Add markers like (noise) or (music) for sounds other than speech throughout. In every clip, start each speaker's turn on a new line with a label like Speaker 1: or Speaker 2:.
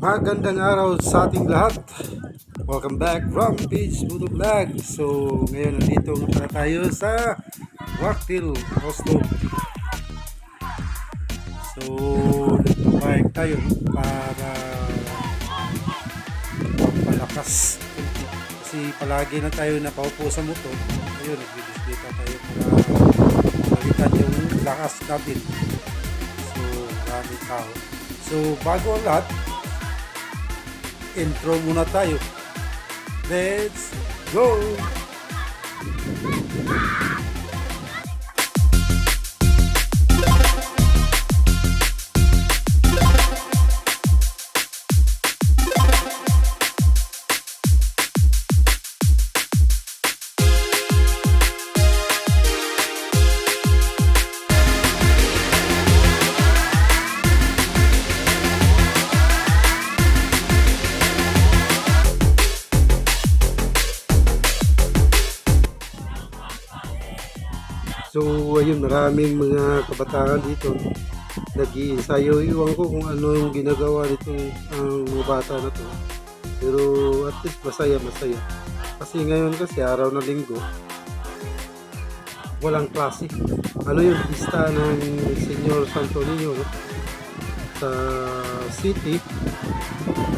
Speaker 1: Magandang araw sa ating lahat. Welcome back from Beach Moto Vlog. So, ngayon nandito pala tayo sa Rockville, Oslo. So, nagpapayag tayo para pampalakas. Kasi palagi na tayo napaupo sa motor. Ayun, nagbibisbita tayo para palitan yung lakas natin. So, maraming tao. So, bago ang lahat, intro muna tayo. Let's go! So, ayun, maraming mga kabataan dito nag-iinsayo. Iwan ko kung ano yung ginagawa nito ang mga bata na to. Pero at least masaya, masaya. Kasi ngayon kasi araw na linggo, walang klase. Ano yung pista ng Senyor Santo Niño no? sa city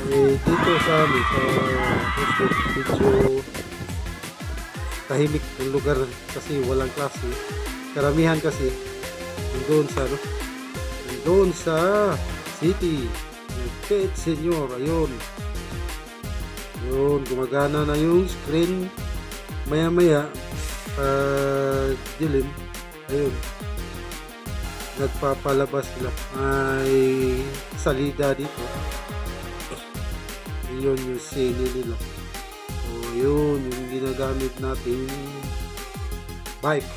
Speaker 1: eh, dito sa amin sa Houston, medyo tahimik yung lugar kasi walang klase. Karamihan kasi doon sa ano, doon sa city. Pet Senyor, ayun. Yun, gumagana na yung screen. Maya-maya, pag dilim, ayun, nagpapalabas sila. May salida dito. Yun yung sili nila. So, yun, yung ginagamit nating bike.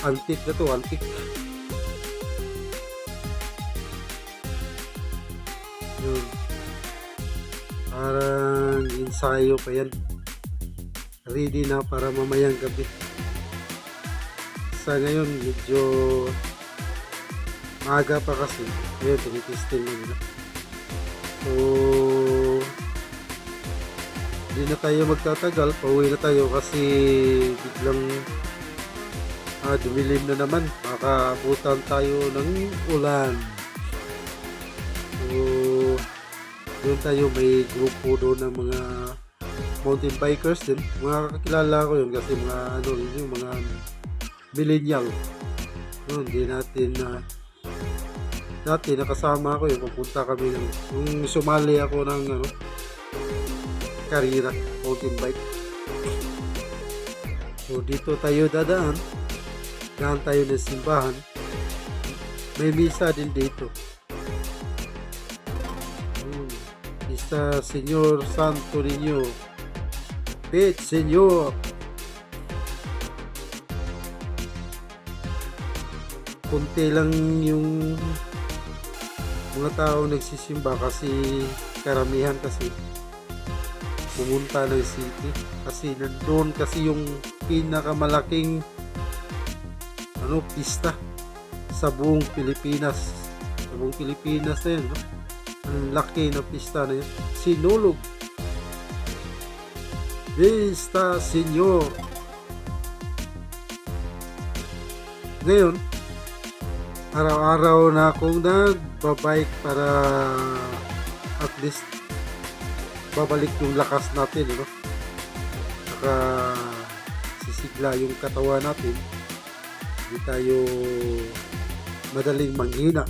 Speaker 1: Antique na to, antique. Yun. Parang ensayo pa yan. Ready na para mamayang gabi. Sa ngayon, medyo maaga pa kasi. Ayun, tinitesting na nila. So, hindi na tayo magtatagal. Pauwi na tayo kasi biglang ah, dumilim na naman. Baka abutan tayo ng ulan. So, doon tayo may grupo doon ng mga mountain bikers din. Mga kakilala ko yun kasi mga ano yun yung mga millennial. Yun, hindi natin na dati nakasama ko yung pupunta kami ng yung sumali ako ng ano karira mountain bike. So dito tayo dadaan. Daan tayo ng simbahan. May misa din dito. Hmm. isa Senyor Santo Niño Pet Senyor kunti lang yung mga tao nagsisimba kasi karamihan kasi pumunta ng city. Kasi nandoon kasi yung pinakamalaking ano pista sa buong Pilipinas. Sa buong Pilipinas na yun no? ang laki na pista na yun. Sinulog. Vista Senyor. Ngayon araw-araw na akong nagbabike para at least babalik yung lakas natin no? saka sisigla yung katawan natin. Hindi tayo madaling manghina.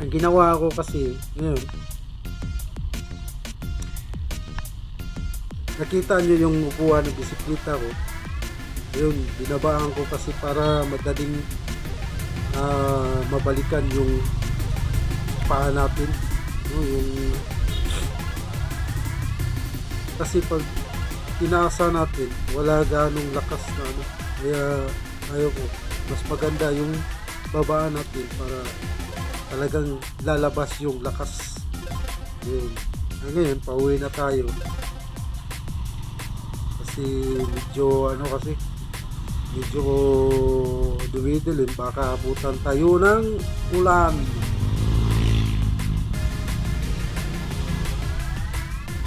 Speaker 1: Ang ginawa ko kasi ngayon nakita nyo yung upuan ng bisikleta ko. Yun binabaan ko kasi para madaling ah, mabalikan yung paa natin. Yung kasi pag tinasa natin wala ganong lakas na ano. Kaya ayaw ko mas maganda yung babaan natin para talagang lalabas yung lakas. Yun Ah, ngayon pauwi na tayo. Kasi medyo ano kasi medyo dumidilim. Baka abutan tayo ng ulan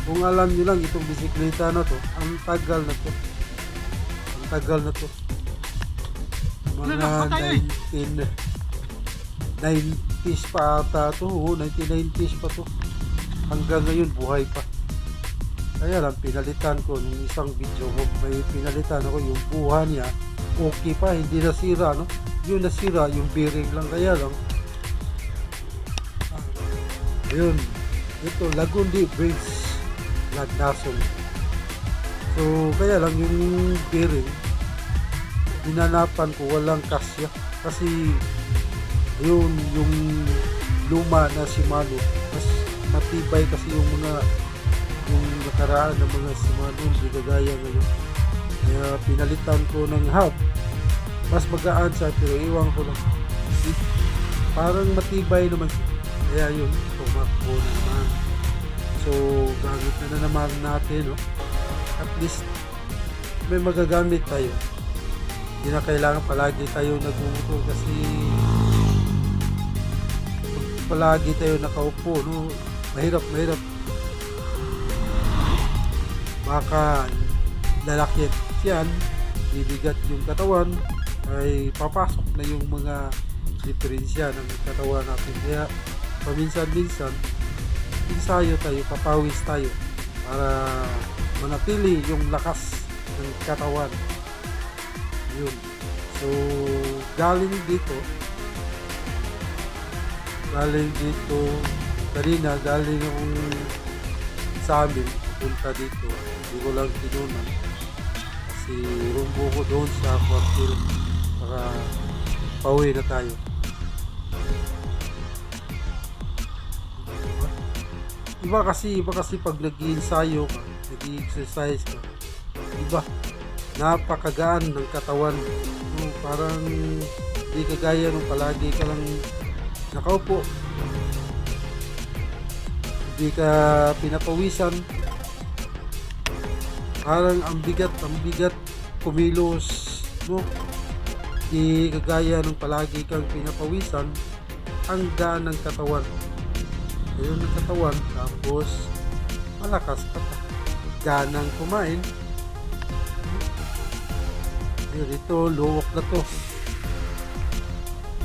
Speaker 1: Kung alam nyo lang itong bisikleta na to, ang tagal na to. Ang tagal na to. Mga
Speaker 2: Ano, eh.
Speaker 1: 19 90s pa ata to. Oo, 1990s pa to. Hanggang ngayon buhay pa. Kaya lang pinalitan ko nung isang video ko, may pinalitan ako yung buha niya. Okay pa, hindi nasira, no? Yung nasira, yung bearing lang kaya lang. Ah, Ayun. Ito, Lagundi Bridge. Lagnason. So, kaya lang yung bearing, hinanapan ko walang kasya. Kasi, yun, yung luma na Shimano, mas matibay kasi yung mga yung nakaraan ng mga Shimano, hindi kagaya ngayon. Kaya pinalitan ko ng hub. Mas magaan siya, pero iwan ko lang. Parang matibay naman. Kaya yun, tumakbo na naman. So, gamit na na naman natin, no? At least, may magagamit tayo. Hindi na kailangan palagi tayo nagumuto kasi palagi tayo nakaupo, no? Mahirap, mahirap. Baka lalaki yan, bibigat yung katawan, ay papasok na yung mga diferensya ng katawan natin. Kaya, paminsan-minsan, ensayo tayo, papawis tayo para manatili yung lakas ng katawan. Yun. So, galing dito, galing dito, kanina, galing akong sa amin, punta dito. Hindi ko lang tinunan. Kasi rumbo ko doon sa kwartil para pauwi na tayo. Iba kasi, iba kasi pag nag-iensayo ka, nag-exercise ka, iba, napakagaan ng katawan. No, parang hindi kagaya nung palagi ka lang nakaupo. Hindi ka pinapawisan. Parang ang bigat, ang bigat kumilos. No? Hindi kagaya nung palagi kang pinapawisan. Ang gaan ng katawan ayun ng katawan tapos malakas ka pa. Ganang kumain. Ayun ito luwak na to.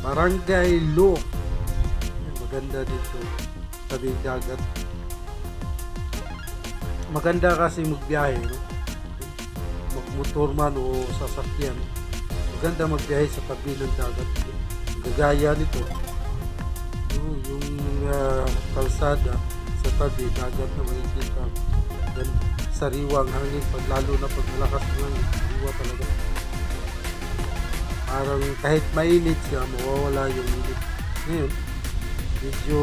Speaker 1: Barangay luwak. Maganda dito. Tabi dagat. Maganda kasi magbiyahe no? magmotor man o sasakyan. Maganda magbiyahe sa tabi ng dagat. Gagaya nito yung, ah, kalsada sa tabi, dagat na makikita. Then, sariwang hangin, pag lalo na pag malakas ng hangin, sariwa talaga. Parang kahit mainit siya, mawawala yung init. Ngayon, medyo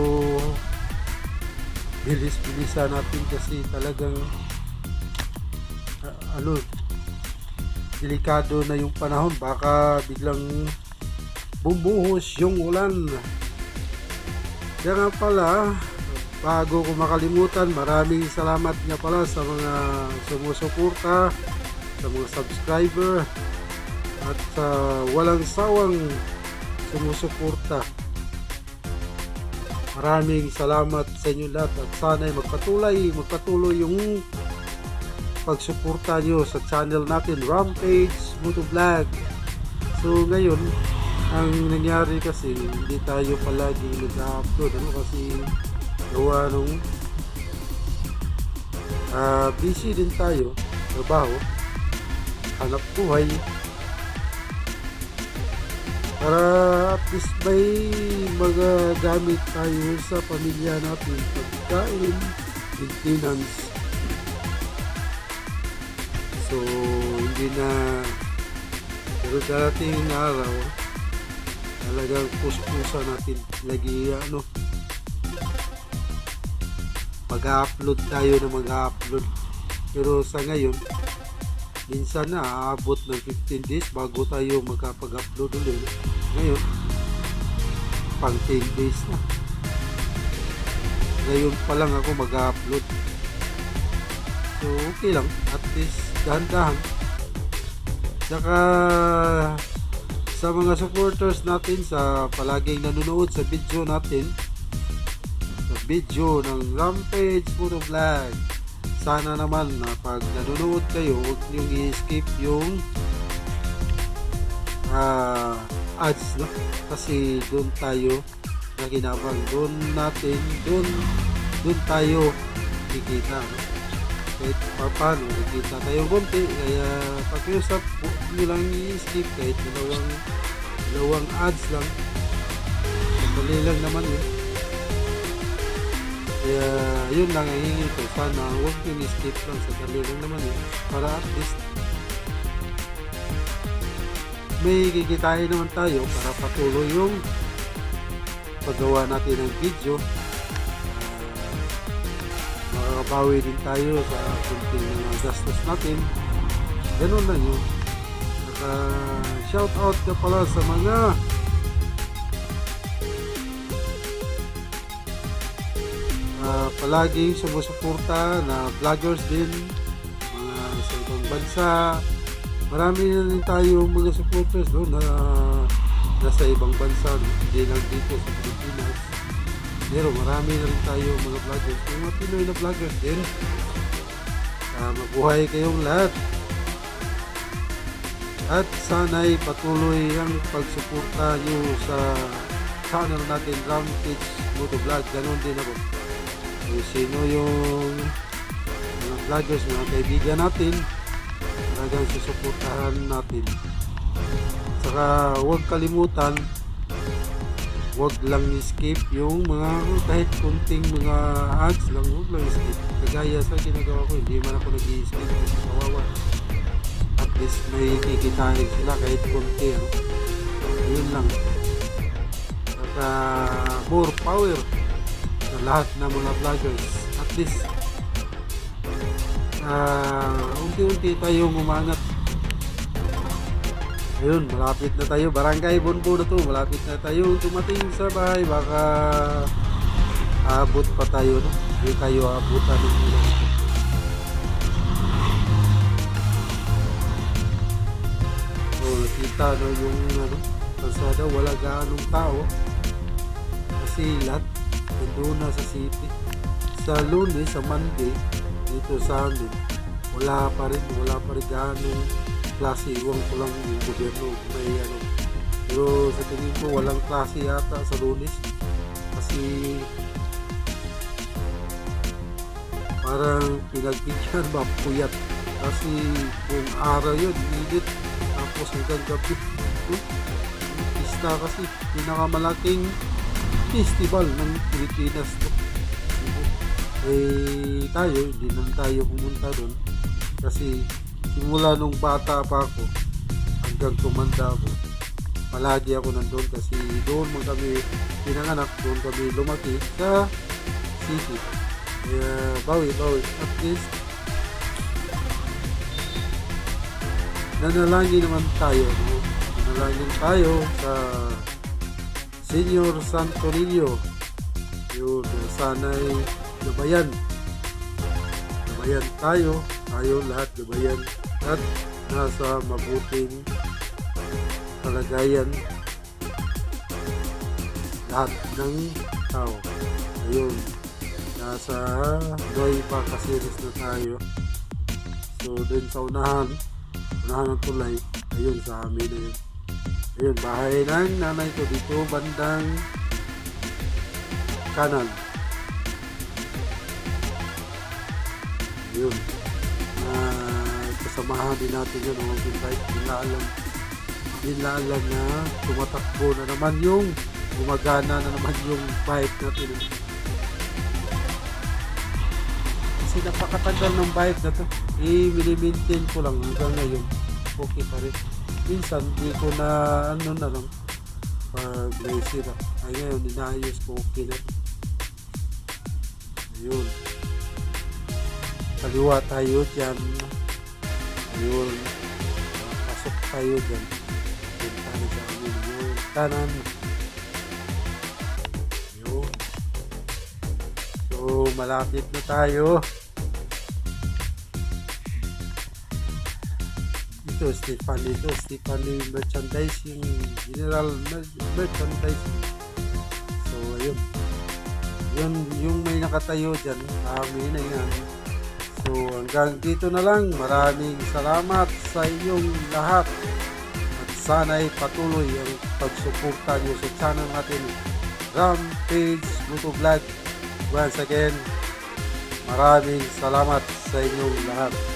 Speaker 1: bilis-bilisan natin kasi talagang ah, ano, delikado na yung panahon. Baka biglang bumuhos yung ulan. Kaya nga pala, bago ko makalimutan, maraming salamat nga pala sa mga sumusuporta, sa mga subscriber, at sa walang sawang sumusuporta. Maraming salamat sa inyo lahat at sana'y magpatuloy, magpatuloy yung pagsuporta nyo sa channel natin, Rampage Motovlog. So ngayon, ang nangyari kasi hindi tayo palagi nag-upload ano kasi gawa nung ah, busy din tayo trabaho hanap buhay. Para at least may magagamit tayo sa pamilya natin pagkain maintenance. So hindi na pero darating na araw talagang puspusa natin. Lagi ano mag-upload tayo na mag-upload. Pero sa ngayon minsan na aabot ng 15 days bago tayo magkapag-upload ulit. Ngayon pang 10 days na. Ngayon pa lang ako mag-upload. So okay lang. At least dahan-dahan. Saka sa mga supporters natin sa palaging nanonood sa video natin sa video ng Rampage Puro Vlog sana naman na pag nanonood kayo, huwag niyong i-skip yung ah, ads, no? Kasi doon tayo naginabang. Doon natin, doon, doon tayo kikita, no? Kahit pa- paano, kikita tayo konti. Kaya pakiusap, huwag niyo lang i-skip kahit dalawang, dalawang ads lang. Madali lang naman yun. Kaya yun lang ang hingin ko. Sana huwag nyo skip lang sa dali lang naman yun. Para at least may kikitain naman tayo para patuloy yung paggawa natin ng video. Makakabawi din tayo sa kunting gastos natin. Ganun lang yun. Naka shout out ka pala sa mga ah, palaging sumusuporta na vloggers din mga sa ibang bansa marami na rin tayo mga supporters no, na nasa ibang bansa hindi lang dito sa Pilipinas pero marami na rin tayo mga vloggers. Yung mga Pinoy na vloggers din. Ah, mabuhay kayong lahat. At sana'y patuloy ang pagsuporta nyo sa channel natin Rampage Motovlog. Ganon din ako. Kung sino yung mga vloggers, mga kaibigan natin talagang susuportahan natin. Saka huwag kalimutan huwag lang skip yung mga kahit kunting mga ads lang huwag lang skip kagaya sa ginagawa ko hindi man ako nag-skip kasi kawawa. At least may kikitain sila kahit kunti ano? yun lang. Saka more power sa lahat ng mga vloggers. At least ah unti-unti tayong umangat ayun malapit na tayo. Barangay Bonbo na to. Malapit na tayo tumating sa bahay. Baka abot pa tayo no? hindi tayo abutan ng so nakita no yung ano kalsada wala gaanong tao. Kasi lahat nandun na sa city. Sa lunes sa monday dito sa amin wala pa rin wala pa rin ganong klase iwan ko lang yung gobyerno. May ano. Pero sa tingin ko walang klase yata sa lunes. Kasi parang pinagbigyan ba (laughs) puyat kasi kung araw yun init. Tapos hanggang gabi hmm? pista kasi pinakamalaking festival ng Pilipinas. To eh tayo hindi naman tayo pumunta doon kasi simula nung bata pa ako hanggang tumanda ako palagi ako nandun. Kasi doon mo kami pinanganak doon kami lumaki sa city. Kaya bawi bawi. At least nanalangin naman tayo no? nanalangin tayo sa Senior Santo Niño. Yun sana'y gabayan gabayan tayo tayo lahat gabayan at nasa mabuting kalagayan lahat ng tao. Ayun nasa Nueva Caceres na tayo. So dun sa unahan unahan ng tulay ayun sa amin na yun. Ayun bahay ng nanay ko dito bandang kanan. Yun kasamahan din natin yun mga invite hindi alam hindi na tumatakbo na naman yung gumagana na naman yung bike natin. Kasi napakatagal ng bike na to. I-maintain ko lang hanggang ngayon. Okay pa rin. Minsan di ko na ano na lang pag may sira. Ay ngayon inaayos ko okay na. Ayun. Kaliwa tayo dyan ayun Ah, pasok tayo dyan. Yun sa amin. Yun. Kanan yun. So malapit na tayo. Ito Stephanie ito Stephanie merchandising general mer- merchandising. So ayun. Yun yung may nakatayo dyan. Amin na yan So hanggang dito na lang. Maraming salamat sa inyong lahat. At sana'y patuloy ang pagsuporta nyo sa channel natin Rampage Motovlog. Once again, maraming salamat sa inyong lahat.